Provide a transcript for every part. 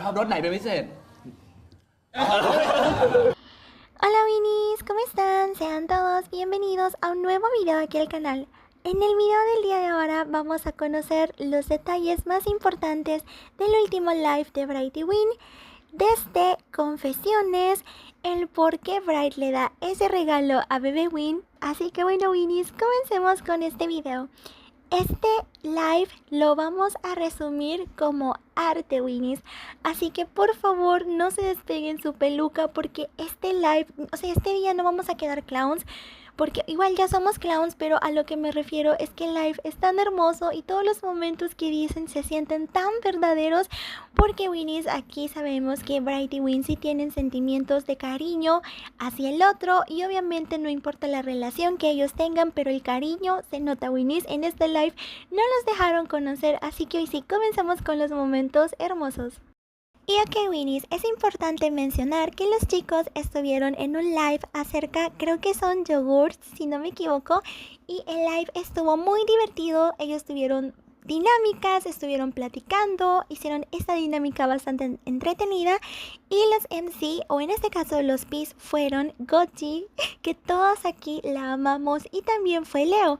ชอบรสไหนเป็นพิเศษ Hola Winnies, ¿cómo están? Sean todos bienvenidos a un nuevo video aquí al canal. En el video del día de ahora vamos a conocer los detalles más importantes del último live de Bright y Win, desde confesiones, el por qué Bright le da ese regalo a Bebé Win. Así que bueno Winnies, comencemos con este video. Este live lo vamos a resumir como arte Winnies, así que por favor no se despeguen su peluca porque este live, o sea, este día no vamos a quedar clowns, porque igual ya somos clowns, pero a lo que me refiero es que el live es tan hermoso y todos los momentos que dicen se sienten tan verdaderos, porque Winnies aquí sabemos que Bright y Win sí tienen sentimientos de cariño hacia el otro y obviamente no importa la relación que ellos tengan, pero el cariño se nota Winnies en este live no los dejaron conocer, así que hoy sí comenzamos con los momentos hermosos. Y ok, Winnies, es importante mencionar que los chicos estuvieron en un live acerca, creo que son yogurts, si no me equivoco, y el live estuvo muy divertido, ellos tuvieron dinámicas, estuvieron platicando, hicieron esta dinámica bastante entretenida y los MC, o en este caso los Pis, fueron Gochi, que todos aquí la amamos, y también fue Leo.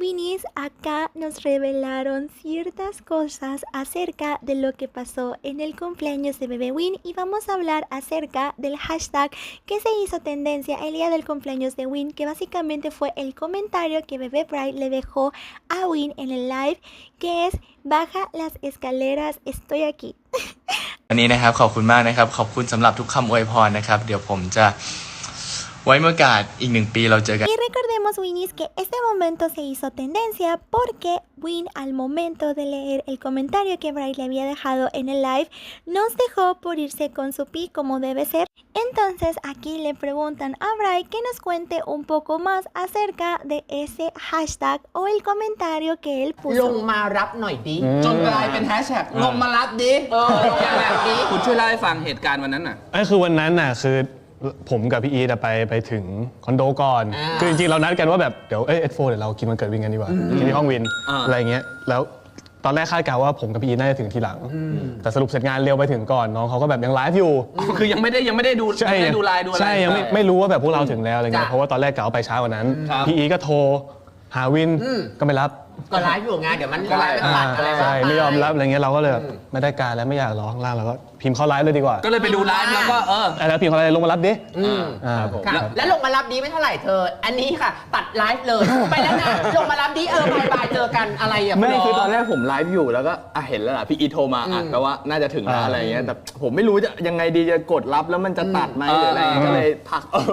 Winnies, acá nos revelaron ciertas cosas acerca de lo que pasó en el cumpleaños de Bebé Win y vamos a hablar acerca del hashtag que se hizo tendencia el día del cumpleaños de Win, que básicamente fue el comentario que Bebé Bright le dejó a Win en el live, que es baja las escaleras, estoy aquí. วันนี้นะครับขอบคุณมากนะครับ ขอบคุณสำหรับทุกคำอวยพรนะครับ เดี๋ยวผมจะ ไว้เมื่อโอกาสอีกหนึ่งปีเราเจอกัน Y recordemos, Winnies, que este momento se hizo tendencia porque Win, al momento de leer el comentario que Bright le había dejado en el live, nos dejó por irse con su pi como debe ser. Entonces, aquí le preguntan a Bright que nos cuente un poco más acerca de ese hashtag o el comentario que él ล puso. งมารับหน่อยดิ จนกลายเป็นแฮชแท็กลงมารับดิ เออลงมารับดิ คุณช่วยเล่าให้ฟังเหตุการณ์วันนั้นน่ะ ไอ้คือวันนั้นน่ะคือ ผมกับพี่อีทอะไปไปถึงคอนโดก่อน อ่าคือจริงๆเรานัดกันว่าแบบเดี๋ยวเอ้ยเอสโฟเดี๋ยวเรากินวันเกิดวินกันดีกว่ากินที่ห้องวินอ่า อะไรเงี้ยแล้วตอนแรกคาดการณ์ว่าผมกับพี่อีทน่าจะถึงทีหลัง แต่สรุปเสร็จงานเร็วไปถึงก่อนน้องเขาก็แบบยังไลฟ์อยู่คือยังไม่ได้ยังไม่ได้ดูยังไม่ได้ดูไลน์ดูอะไร ใช่ยังไม่ไม่รู้ว่าแบบพวกเราถึงแล้วอะไรเงี้ยจ้ะ เพราะว่าตอนแรกกะว่าไปเช้ากว่านั้นครับพี่อีทก็โทรหาวินก็ไม่รับ ก็ไลฟ์อยู่ไงเดี๋ยวมันก็ไลฟ์มันตัดอะไรใช่ปไม่ยอมรับอะไรเงี้ยเราก็เลยแบบไม่ได้การแล้วไม่อยากร้องล่างเราก็ พิมพ์เข้าไลฟ์เลยดีกว่าก็เลยไปดูไลฟ์แล้วก็เออแล้วพิมพ์เข้าไลฟ์ลงมารับดิอืม อ่าค่ะครับแล้วลงมารับดีไม่เท่าไหร่เธอ อันนี้ค่ะ ตัดไลฟ์เลย ไปแล้วนะ ลงมารับดีเออบายบายเจอกันอะไรอะไม่ณคือตอนแรกผมไลฟ์อยู่แล้วก็อะเห็นแล้วล่ะพี่อีทโทรมาอะแปลว่าน่าจะถึงแล้วอ่า อะไรเงี้ยแต่ผมไม่รู้จะยังไงดีจะกดรับแล้วมันจะตัดไหมหรืออะไรเงี้ยก็เลยพักเออ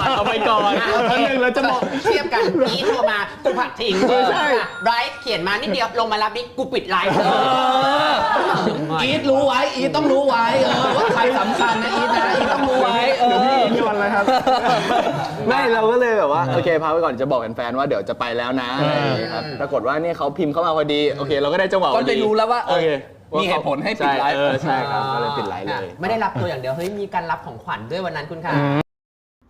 พักเอาไปก่อนอะแป๊บนึงแล้วจะบอก เทียบกันอีโทรมากูผัดทิ้งเออใช่ ไบรท์เขียนมานิดเดียวลงมารับดิกูปิดไลฟ์เลย อีทรู้ไว้ อีทต้องรู้ไว้เออว่าใครสำคัญนะอีทนะอีทต้องรู้ไว้เอเดี๋ยวพี่ออีทยอนเลยครับ ไม่เราก็เลยแบบว่าโอเคพักไว้ก่อนจะบอกแฟนๆว่าเดี๋ยวจะไปแล้วนะอะไรอย่างเงี้ยครับปรากฏว่านี่เขาพิมพ์เข้ามาพอดีโอเค เราก็ได้จังหวะพก็อได้รู้แล้วว่าเอโออเคมีเหตุผลให้ปิดไลฟ์ใช่เออใช่ครับก็เลยปิดไลฟ์เลย ไม่ได้รับตัวอย่างเดียว เฮ้ย มีการรับของขวัญด้วยวันนั้นคุณค่ะ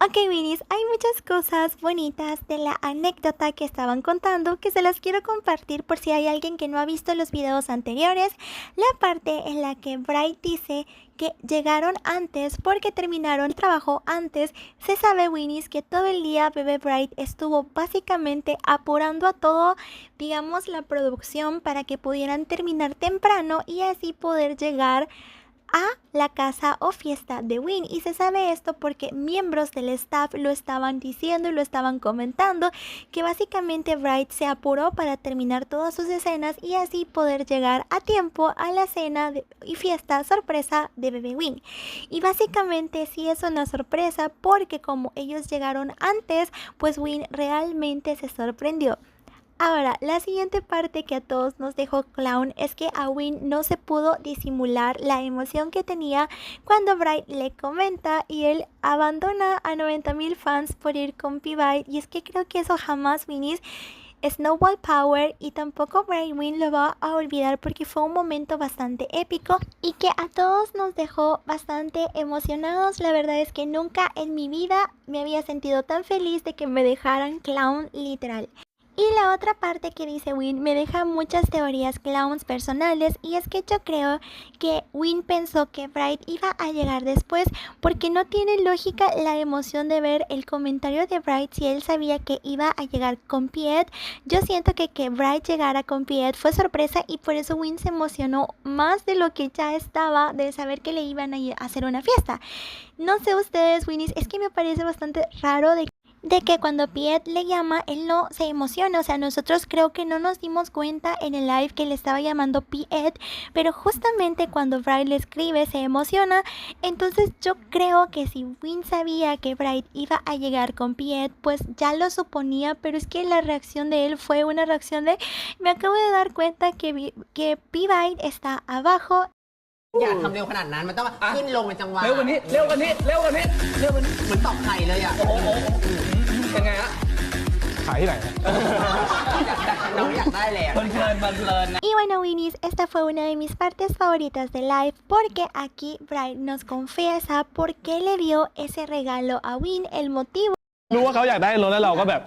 Ok, Winnies, hay muchas cosas bonitas de la anécdota que estaban contando que se las quiero compartir por si hay alguien que no ha visto los videos anteriores. La parte en la que Bright dice que llegaron antes porque terminaron el trabajo antes. Se sabe, Winnies, que todo el día Bebé Bright estuvo básicamente apurando a todo, digamos, la producción para que pudieran terminar temprano y así poder llegar la casa o fiesta de Win. Y se sabe esto porque miembros del staff lo estaban diciendo y lo estaban comentando que básicamente Bright se apuró para terminar todas sus escenas y así poder llegar a tiempo a la cena y fiesta sorpresa de Bebé Win. Y básicamente sí es una sorpresa porque como ellos llegaron antes, pues Win realmente se sorprendió. Ahora, la siguiente parte que a todos nos dejó clown es que a Win no se pudo disimular la emoción que tenía cuando Bright le comenta y él abandona a 90.000 fans por ir con P-Byte y es que creo que eso jamás Winnie's Snowball Power y tampoco Bright Win lo va a olvidar porque fue un momento bastante épico y que a todos nos dejó bastante emocionados. La verdad es que nunca en mi vida me había sentido tan feliz de que me dejaran clown literal. Y la otra parte que dice Win me deja muchas teorías clowns personales y es que yo creo que Win pensó que Bright iba a llegar después porque no tiene lógica la emoción de ver el comentario de Bright si él sabía que iba a llegar con Piet. Yo siento que que Bright llegara con Piet fue sorpresa y por eso Win se emocionó más de lo que ya estaba de saber que le iban a hacer una fiesta. No sé ustedes, Winnies, es que me parece bastante raro de de que cuando Piet le llama, él no se emociona. O sea, nosotros creo que no nos dimos cuenta en el live que le estaba llamando Piet, pero justamente cuando Bright le escribe se emociona. Entonces yo creo que si Win sabía que Bright iba a llegar con Piet, pues ya lo suponía, pero es que la reacción de él fue una reacción de, me acabo de dar cuenta que, Vi- que P-Byte está abajo อย่าทำเร็วขนาดนั้น มันต้องขึ้นลงเป็นจังหวะ เร็วกว่านี้ เร็วกว่านี้ เร็วกว่านี้ เร็วกว่านี้ เหมือนตอกไข่เลยอ่ะ โอ้โห เป็นไงฮะขายที่ไหนฮะอยากได้น้องอยากได้แหละเพลินเพลินเพลินนะ Y bueno, Winnies, esta fue una de mis partes favoritas de live porque aquí Bright nos confiesa por qué le dio ese regalo a Win, el motivo รู้ว่าเขาอยากได้รถแล้วเราก็แบบ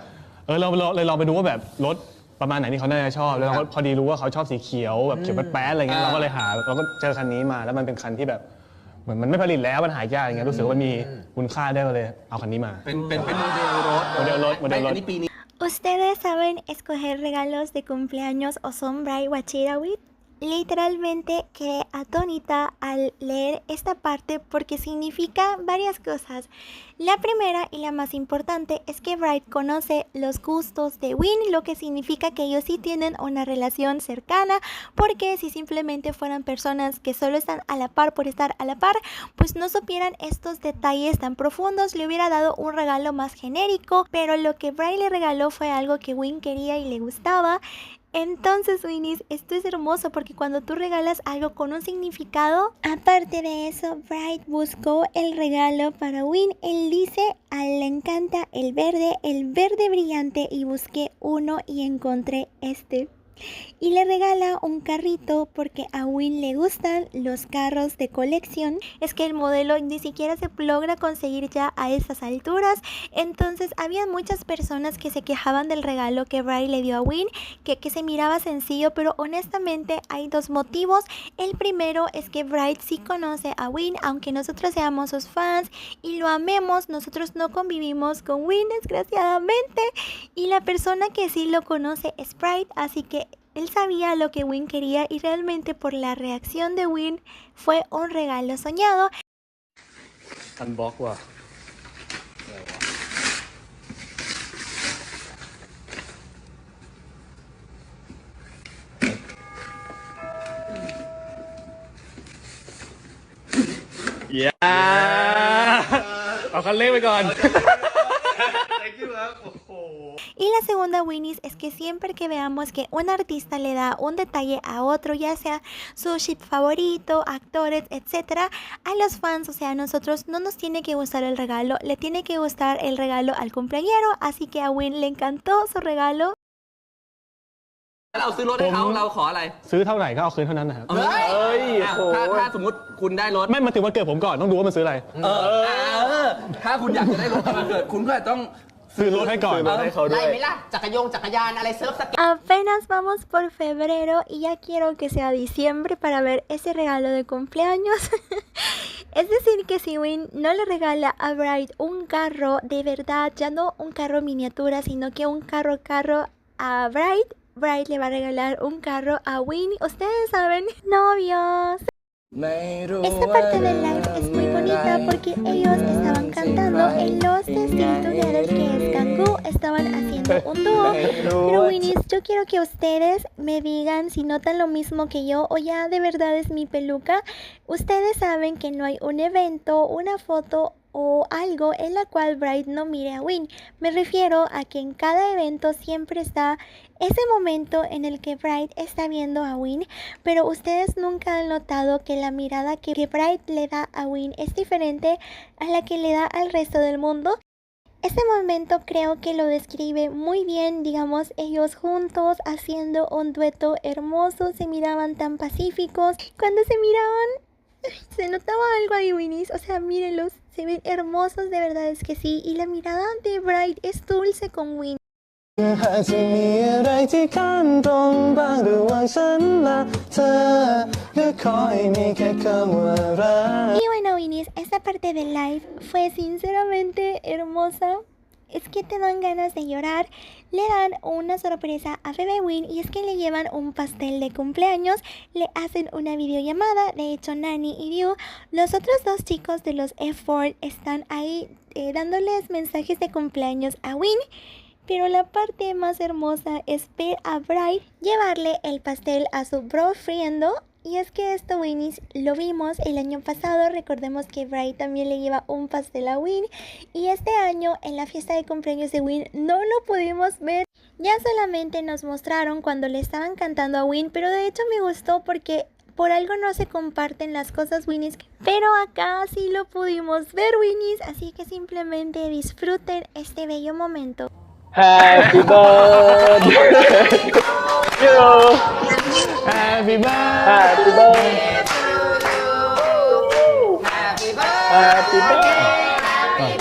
เออเราเราเลยลองไปดูว่าแบบรถประมาณไหนที่เขาน่าจะชอบ แล้วเราก็พอดีรู้ว่าเขาชอบสีเขียวแบบเขียวแป๊ดๆอะไรเงี้ยอ่าเราก็เลยหาเราก็เจอคันนี้มาแล้วมันเป็นคันที่แบบ เหมือนมันไม่ผลิตแล้วมันหายากอย่างเงี้ยรู้สึกว่ามันมีคุณค่าได้วยก็เลย เอาคันนี้มา เป็นเป็นเป็นโมเดลรถโมเดลรถโมเดลรถ อันนี้ปีนี้ ¿Ustedes saben escoger regalos de cumpleaños o son Bright Wachira Wit? Literalmente quedé atónita al leer esta parte porque significa varias cosas. La primera y la más importante es que Bright conoce los gustos de Win, lo que significa que ellos sí tienen una relación cercana, porque si simplemente fueran personas que solo están a la par por estar a la par, pues no supieran estos detalles tan profundos, le hubiera dado un regalo más genérico, pero lo que Bright le regaló fue algo que Win quería y le gustaba. Entonces, Winnies, esto es hermoso porque cuando tú regalas algo con un significado, aparte de eso, Bright buscó el regalo para Win. Él dice, a él le encanta el verde, el verde brillante y busqué uno y encontré este. Y le regala un carrito porque a Win le gustan los carros de colección. Es que el modelo ni siquiera se logra conseguir ya a estas alturas. Entonces había muchas personas que se quejaban del regalo que Bray le dio a Win, que, que se miraba sencillo, pero honestamente hay dos motivos. El primero es que Bright sí conoce a Win, aunque nosotros seamos sus fans y lo amemos, nosotros no convivimos con Win, desgraciadamente. Y la persona que sí lo conoce es Bright, así que él sabía lo que Win quería y realmente por la reacción de Win fue un regalo soñado. อันบล็อกว่ะ อย่าเอาคันเล็กไปก่อน Y la segunda, Winnie's, es que siempre que veamos que un artista le da un detalle a otro, ya sea su ship favorito, actores, etcétera, a los fans, o sea, a nosotros no nos tiene que gustar el regalo, le tiene que gustar el regalo al cumpleañero, así que a Win le encantó su regalo. เราซื้อรถให้เขา ผม เราขออะไร ซื้อเท่าไหร่ก็เอาคืนเท่านั้นนะครับ เฮ้ย เอ้ย อ่ะ โอ้โห ถ้าถ้าสมมติคุณได้รถ ไม่มาถึงวันเกิดผมก่อนต้องดูว่ามันซื้ออะไร เออเออ ถ้าคุณอยากจะได้รถมาเกิด คุณก็ต้อง ซื้อรถให้ก่อน ซื้อรถให้เขาด้ ไล่ วย ไหมล่ะ จักรยงจักรยานอะไรเซิร์ฟสเก็ต Apenas vamos por febrero y ya quiero que sea diciembre para ver ese regalo de cumpleaños. es decir, que si Win no le regala a Bright un carro de verdad, ya no un carro miniatura, sino que un carro carro a Bright, Bright le va a regalar un carro a Win. Ustedes saben, novios. Esta parte del live es muy bonita porque ellos estaban cantando en los testimoniales que es Kangoo, estaban haciendo un dúo. Pero Winnie's, yo quiero que ustedes me digan si notan lo mismo que yo o ya de verdad es mi peluca. Ustedes saben que no hay un evento, una foto o algo en la cual Bright no mire a Win. Me refiero a que en cada evento siempre está ese momento en el que Bright está viendo a Win, pero ustedes nunca han notado que la mirada que Bright le da a Win es diferente a la que le da al resto del mundo. Ese momento creo que lo describe muy bien, digamos, ellos juntos haciendo un dueto hermoso, se miraban tan pacíficos. Cuando se miraban, algo ahí, Winnies. O sea, mírenlos, se ven hermosos, de verdad es que sí. Y la mirada de Bright es dulce con Win. หากจะมีอะไรที่ขั้นตรงบ้างระหว่างฉันและเธอก็ขอให้มีแค่คำว่ารัก Y bueno, Vinis, esta parte del live fue sinceramente hermosa. Es que te dan ganas de llorar. Le dan una sorpresa a Bebe Win y es que le llevan un pastel de cumpleaños, le hacen una videollamada. De hecho, Nani y Ryu, los otros dos chicos de los F4 están ahí eh, dándoles mensajes de cumpleaños a Win. Pero la parte más hermosa es ver a Bright llevarle el pastel a su bro friendo. Y es que esto, Winnie's, lo vimos el año pasado. Recordemos que Bright también le lleva un pastel a Win. Y este año, en la fiesta de cumpleaños de Win, no lo pudimos ver. Ya solamente nos mostraron cuando le estaban cantando a Win. Pero de hecho me gustó porque por algo no se comparten las cosas Winnie's. Pero acá sí lo pudimos ver Winnie's. Así que simplemente disfruten este bello momento. Happy birthday to you. Happy birthday Happy birthday. Happy birthday.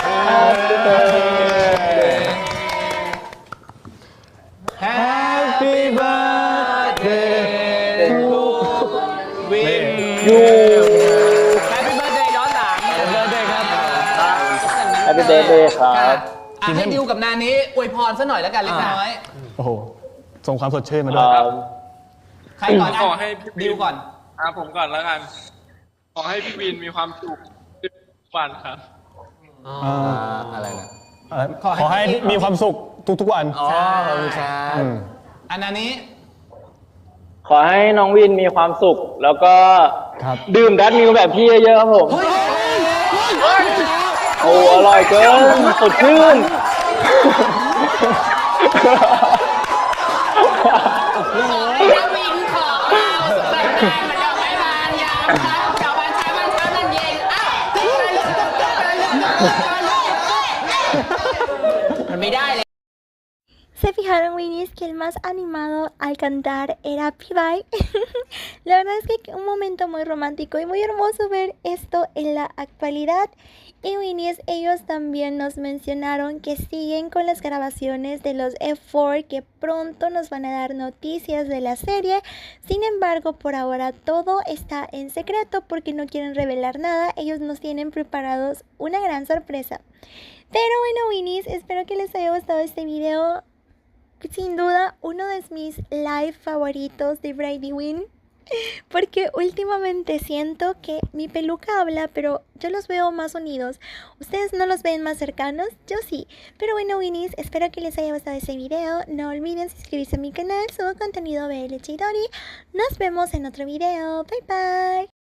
Happy birthday. Happy birthday to You. Happy birthday ย้อนหลัง birthday ครับ Happy birthday ครับ อ่ะ ให้ดิวกับนานี้อวยพรซะหน่อยแล้วกันเล็กน้อย โอ้โห ส่งความสดชื่นมาด้วยอ่าใครก่อนขอให้พี่ดิวก่อนอะผมก่อนแล้วกัน ขอให้พี่วินมีความสุขทุกวันครับอะไรนะเอ่อขอให้มีความสุขทุกๆวันอ๋อขอบคุณครับมอันนานี้ ขอให้น้องวินมีความสุข แล้วก็ครับดื่มดัดมิวแบบพี่เยอะๆครับผม โอ้อร่อยเกินสดชื่น ¿Se fijaron, Winnie's, que el más animado al cantar era P.Y? la verdad es que un momento muy romántico y muy hermoso ver esto en la actualidad. Y Winnie's, ellos también nos mencionaron que siguen con las grabaciones de los F4, que pronto nos van a dar noticias de la serie. Sin embargo, por ahora todo está en secreto porque no quieren revelar nada. Ellos nos tienen preparados una gran sorpresa. Pero bueno, Winnie's, espero que les haya gustado este video sin duda uno de mis live favoritos de Brady Win. Porque últimamente siento que mi peluca habla, pero yo los veo más unidos. Ustedes no los ven más cercanos, yo sí. Pero bueno, Winnies, espero que les haya gustado este video. No olviden suscribirse a mi canal, subo contenido BL Chidori. Nos vemos en otro video. Bye bye.